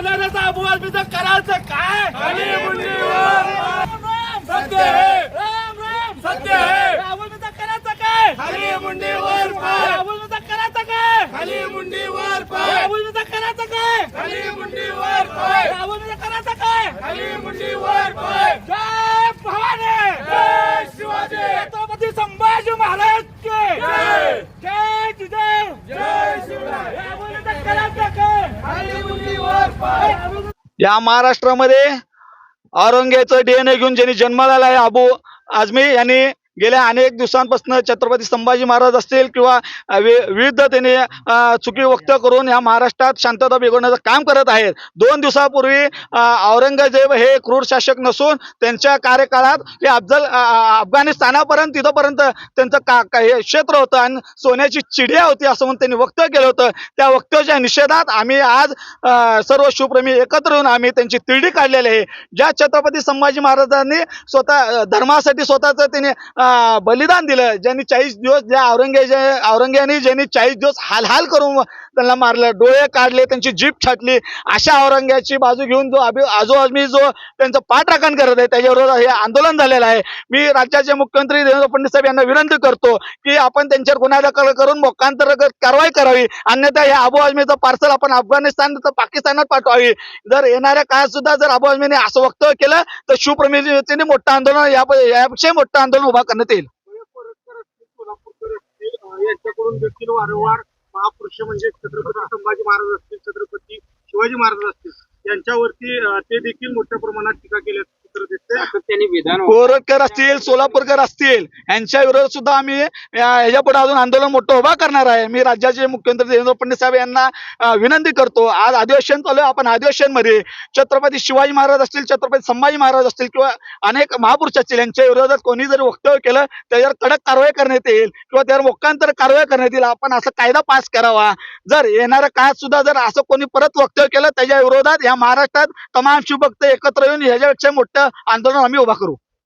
औरंगीच्या अवलादाचा अबुवालमीचं करायचं काय? सत्य है राम राम! सत्य है करायचं काय? खाली मुंडीवर पाय. अबुवालमीचं करायचं काय? खाली मुंडीवर पाय. अबुवालमीचं करायचं काय? खाली मुंडीवर पाय. अबुवालमीचं करायचं काय? खाली मुंडीवर पाय जय भवानी जय शिवाजी छत्रपती संभाजी महाराज के जय जय जिजाऊ जय शिवराय अबुवालमीचं करायचं काय खाली मुंडीवर पाय या महाराष्ट्रामध्ये औरंगजेबाचं डीएनए घेऊन ज्यांनी जन्माला आहे अबू आझमी यांनी गेल्या अनेक दिवसांपासून छत्रपती संभाजी महाराज असतील किंवा विविध त्यांनी चुकी वक्त करून या महाराष्ट्रात शांतता बिघडण्याचं काम करत आहेत. दोन दिवसापूर्वी औरंगजेब हे क्रूर शासक नसून त्यांच्या कार्यकाळात हे अफजल अफगाणिस्तानापर्यंत तिथंपर्यंत त्यांचं का काही हे क्षेत्र होतं आणि सोन्याची चिडिया होती असं म्हणून त्यांनी वक्तव्य केलं होतं. त्या वक्तव्याच्या निषेधात आम्ही आज सर्व शिवप्रेमी एकत्र येऊन आम्ही त्यांची तिरडी काढलेली आहे. ज्या छत्रपती संभाजी महाराजांनी स्वतः धर्मासाठी स्वतःचं त्यांनी बलिदान दिलं. ज्यांनी चाळीस दिवस ज्या औरंगजे औरंग्याने ज्यांनी चाळीस दिवस हाल हाल करून त्यांना मारलं डोळे काढले त्यांची जीप छाटली अशा औरंग्याची बाजू घेऊन जो अभि आजोआजमी जो त्यांचं पाठराखण करत आहे त्याच्याबरोबर हे आंदोलन झालेलं आहे. मी राज्याचे मुख्यमंत्री देवेंद्र फडणवीस साहेब यांना विनंती करतो की आपण त्यांच्यावर गुन्हा दाखल करून मोकांतर्गत कारवाई करावी. अन्यथा हे अबू आजमीचं पार्सल आपण अफगाणिस्तान तर पाकिस्तानात पाठवावी. जर येणाऱ्या काळात सुद्धा जर अबू आजमीने असं वक्तव्य केलं तर शिवप्रमितीने मोठं आंदोलन या यापेक्षा मोठं आंदोलन उभा करण्यात येईल. यांच्याकडून देखील वारंवार महापुरुष म्हणजे छत्रपती संभाजी महाराज असतील छत्रपती शिवाजी महाराज असतील यांच्यावरती ते देखील मोठ्या प्रमाणात टीका केल्याचं कोरटकर असतील सोलापूरकर असतील यांच्या विरोधात सुद्धा आम्ही ह्याच्या पुढे अजून आंदोलन मोठं उभा करणार आहे. मी राज्याचे मुख्यमंत्री देवेंद्र फडणवीस साहेब यांना विनंती करतो. आज अधिवेशन चालू आपण अधिवेशनमध्ये छत्रपती शिवाजी महाराज असतील छत्रपती संभाजी महाराज असतील किंवा अनेक महापुरुष असतील यांच्या विरोधात कोणी जर वक्तव्य केलं त्याच्यावर कडक कारवाई करण्यात येईल किंवा त्यावर मोक्कांतर कारवाई करण्यात येईल. आपण असं कायदा पास करावा. जर येणाऱ्या काळात सुद्धा जर असं कोणी परत वक्तव्य केलं त्याच्या विरोधात या महाराष्ट्रात तमाम शिवभक्त एकत्र येऊन ह्याच्यापेक्षा मोठं आंदोलन आम्ही उभा करू.